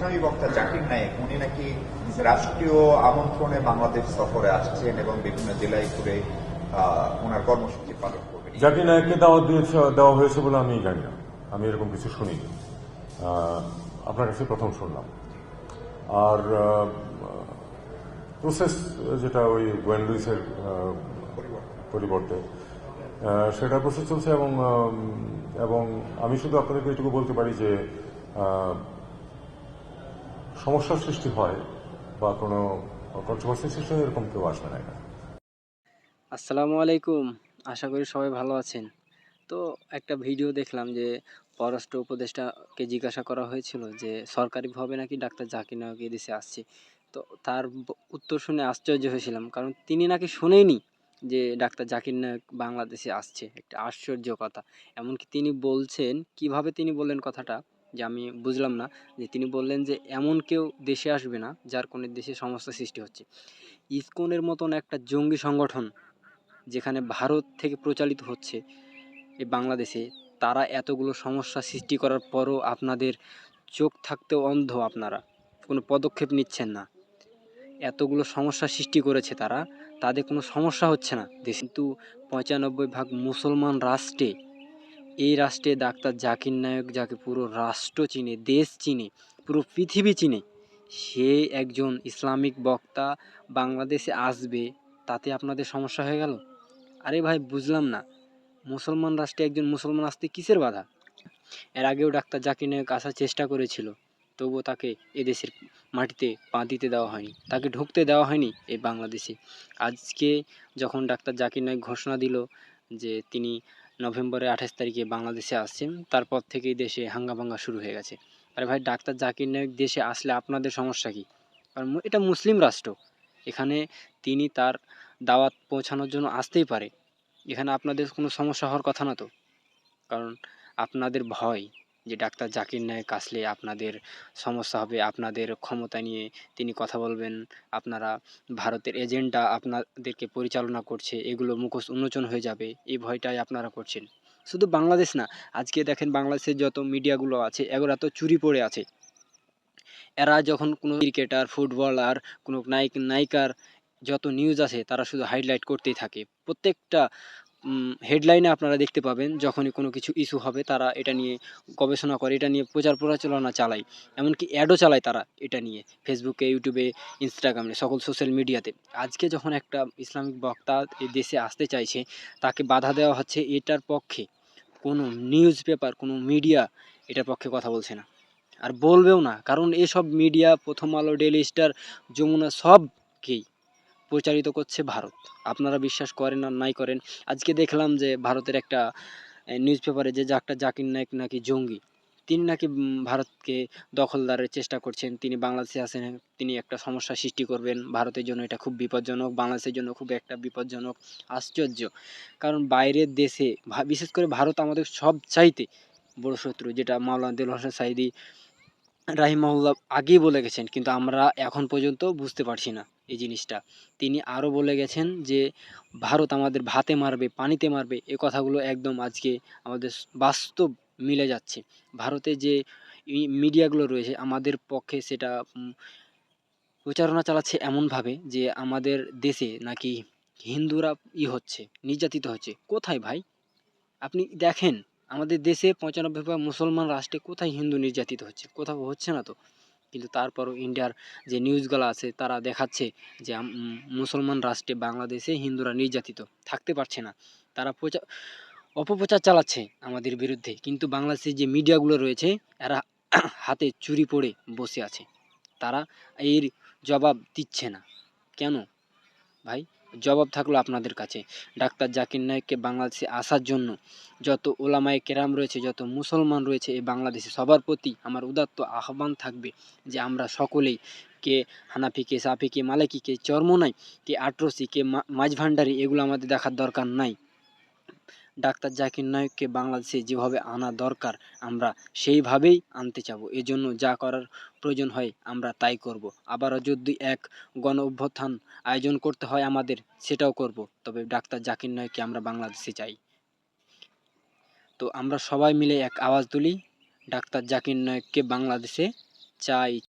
ইসলামী বক্তা জাকির নায়েক উনি নাকি রাষ্ট্রীয় আমন্ত্রণে বাংলাদেশ সফরে আসছেন এবং বিভিন্ন জেলায় ঘুরে ওনার কর্মসূচি পালন করবেন। জাকির নায়ককে দাওয়াত দিয়েছে দেওয়া হয়েছে বলে আমি জানি না। আমি এরকম কিছু আহ, আপনার কাছে প্রথম শুনলাম। আর প্রসেস যেটা ওই ওয়েন লুইসের পরিবর্তে সেটা প্রসেস চলছে এবং এবং আমি শুধু আপনাদেরকে এটুকু বলতে পারি যে সমস্যার সৃষ্টি হয় বা কোনো কন্ট্রোভার্সি সৃষ্টি হয়, এরকম কেউ আসবে না এখানে। আসসালামু আলাইকুম। আশা করি সবাই ভালো আছেন। তো একটা ভিডিও দেখলাম যে পররাষ্ট্র উপদেষ্টাকে জিজ্ঞাসা করা হয়েছিল যে সরকারিভাবে নাকি ডাক্তার জাকির নায়ক এদেশে আসছে। তো তার উত্তর শুনে আশ্চর্য হয়েছিলাম, কারণ তিনি নাকি শুনেনি যে ডাক্তার জাকির নায়ক বাংলাদেশে আসছে। একটা আশ্চর্য কথা। এমনকি তিনি বলছেন, কীভাবে তিনি বললেন কথাটা? যে আমি বুঝলাম না, যে তিনি বললেন যে এমন কেউ দেশে আসবে না যার কোনো দেশে সমস্যা সৃষ্টি হচ্ছে। ইসকনের মতন একটা জঙ্গি সংগঠন যেখানে ভারত থেকে প্রচালিত হচ্ছে এই বাংলাদেশে, তারা এতগুলো সমস্যা সৃষ্টি করার পরও আপনাদের চোখ থাকতেও অন্ধ আপনারা। কোনো পদক্ষেপ নিচ্ছেন না। এতগুলো সমস্যা সৃষ্টি করেছে তারা, তাদের কোনো সমস্যা হচ্ছে না কিন্তু পঁচানব্বই ভাগ মুসলমান রাষ্ট্রে এই রাষ্ট্রে ডাক্তার জাকির নায়ক, যাকে পুরো রাষ্ট্র চিনে, দেশ চিনে, পুরো পৃথিবী চিনে, সে একজন ইসলামিক বক্তা বাংলাদেশে আসবে, তাতে আপনাদের সমস্যা হয়ে গেল? আরে ভাই, বুঝলাম না। মুসলমান রাষ্ট্রে একজন মুসলমান আসতে কিসের বাধা? এর আগেও ডাক্তার জাকির নায়ক আসার চেষ্টা করেছিল, তবুও তাকে এদেশের মাটিতে পা দিতে দেওয়া হয়নি, তাকে ঢুকতে দেওয়া হয়নি এই বাংলাদেশে। আজকে যখন ডাক্তার জাকির নায়ক ঘোষণা দিল যে তিনি নভেম্বরের আঠাশ তারিখে বাংলাদেশে আসছেন। তারপর থেকেই দেশে হাঙ্গাভাঙ্গা শুরু হয়ে গেছে। আরে ভাই, ডাক্তার জাকির নায়ক দেশে আসলে আপনাদের সমস্যা কী? কারণ এটা মুসলিম রাষ্ট্র। এখানে তিনি তার দাওয়াত পৌঁছানোর জন্য আসতেই পারে। এখানে আপনাদের কোনো সমস্যা হওয়ার কথা না তো? কারণ আপনাদের ভয়। যে ডাক্তার জাকির নায়ক আসলে আপনাদের সমস্যা হবে, আপনাদের ক্ষমতা নিয়ে তিনি কথা বলবেন, আপনারা ভারতের এজেন্ডা আপনাদেরকে পরিচালনা করছে, এগুলো মুখোশ উন্মোচন হয়ে যাবে, এই ভয়টাই আপনারা করছেন। শুধু বাংলাদেশ না, আজকে দেখেন বাংলাদেশের যত মিডিয়াগুলো আছে এগুলো তো চুরি পড়ে আছে। এরা যখন কোনো ক্রিকেটার, ফুটবলার, কোনো নায়ক, নায়িকার যত নিউজ আছে, তারা শুধু হাইলাইট করতেই থাকে। প্রত্যেকটা হেডলাইনে আপনারা দেখতে পাবেন, যখনই কোনো কিছু ইস্যু হবে, তারা এটা নিয়ে গবেষণা করে, এটা নিয়ে প্রচার প্রচারণা চালায়। এমনকি অ্যাডও চালায় তারা এটা নিয়ে ফেসবুকে ইউটিউবে ইনস্টাগ্রামে সকল সোশ্যাল মিডিয়াতে আজকে যখন একটা ইসলামিক বক্তা দেশে আসতে চাইছে, তাকে বাধা দেওয়া হচ্ছে এটার পক্ষে। কোনো নিউজ পেপার কোনো মিডিয়া এটার পক্ষে কথা বলছে না। আর বলবেও না, কারণ এসব মিডিয়া প্রথম আলো ডেলি স্টার যমুনা সবকেই প্রচারিত করছে ভারত। আপনারা বিশ্বাস করেন আর নাই করেন, আজকে দেখলাম যে ভারতের একটা নিউজ পেপারে যে একটা জাকির নায়ক নাকি জঙ্গি, তিনি নাকি ভারতকে দখলদারের চেষ্টা করছেন, তিনি বাংলাদেশে আসেন তিনি একটা সমস্যা সৃষ্টি করবেন, ভারতের জন্য এটা খুব বিপজ্জনক, বাংলাদেশের জন্য খুব একটা বিপজ্জনক, আশ্চর্য। কারণ বাইরের দেশে বিশেষ করে ভারত আমাদের সব চাইতে বড় শত্রু, যেটা মাওলানা দিল হোসেন সাইদি রাহিমাহুল্লাহ আগেই বলে গেছেন, কিন্তু আমরা এখন পর্যন্ত বুঝতে পারছি না। এই জিনিসটা। তিনি আরও বলে গেছেন যে, ভারত আমাদের ভাতে মারবে, পানিতে মারবে। এ কথাগুলো একদম আজকে আমাদের বাস্তব মিলে যাচ্ছে। ভারতে যে মিডিয়াগুলো রয়েছে, আমাদের পক্ষে সেটা প্রচারণা চালাচ্ছে এমনভাবে যে, আমাদের দেশে নাকি হিন্দুরা ই হচ্ছে, নির্যাতিত হচ্ছে। কোথায় ভাই? আপনি দেখেন, আমাদের দেশে পঁচানব্বই মুসলমান রাষ্ট্রে কোথায় হিন্দু নির্যাতিত হচ্ছে? কোথাও হচ্ছে না তো? কিন্তু তারপরও ইন্ডিয়ার যে নিউজগুলো আছে, তারা দেখাচ্ছে যে মুসলমান রাষ্ট্রে বাংলাদেশে হিন্দুরা নির্যাতিত, থাকতে পারছে না। তারা প্রচার অপপ্রচার চালাচ্ছে আমাদের বিরুদ্ধে, কিন্তু বাংলাদেশের যে মিডিয়াগুলো রয়েছে, এরা হাতে চুরি পড়ে বসে আছে। তারা এর জবাব দিচ্ছে না। কেন? ভাই জবাব থাকল আপনাদের কাছে। ডাক্তার জাকির নায়ককে বাংলাদেশে আসার জন্য যত ওলামায় কেরাম রয়েছে, যত মুসলমান রয়েছে এই বাংলাদেশে সবার প্রতি আমার উদাত্ত আহ্বান থাকবে যে আমরা সকলেই কে হানাফি, কে সাফি, কে মালাকি, কে চর্মনাই, কে আটরসি, কে মা- মাঝ এগুলো আমাদের দেখার দরকার নাই। ডাক্তার জাকির নায়ককে বাংলাদেশে যেভাবে আনা দরকার, আমরা সেইভাবেই আনতে চাবো। এজন্য যা করার প্রয়োজন হয়, আমরা তাই করব। আবারও যদি এক গণ অভ্যুত্থান আয়োজন করতে হয় আমাদের, সেটাও করব। তবে ডাক্তার জাকির নায়ককে আমরা বাংলাদেশে চাই। তো আমরা সবাই মিলে এক আওয়াজ তুলি, ডাক্তার জাকির নায়ককে বাংলাদেশে চাই।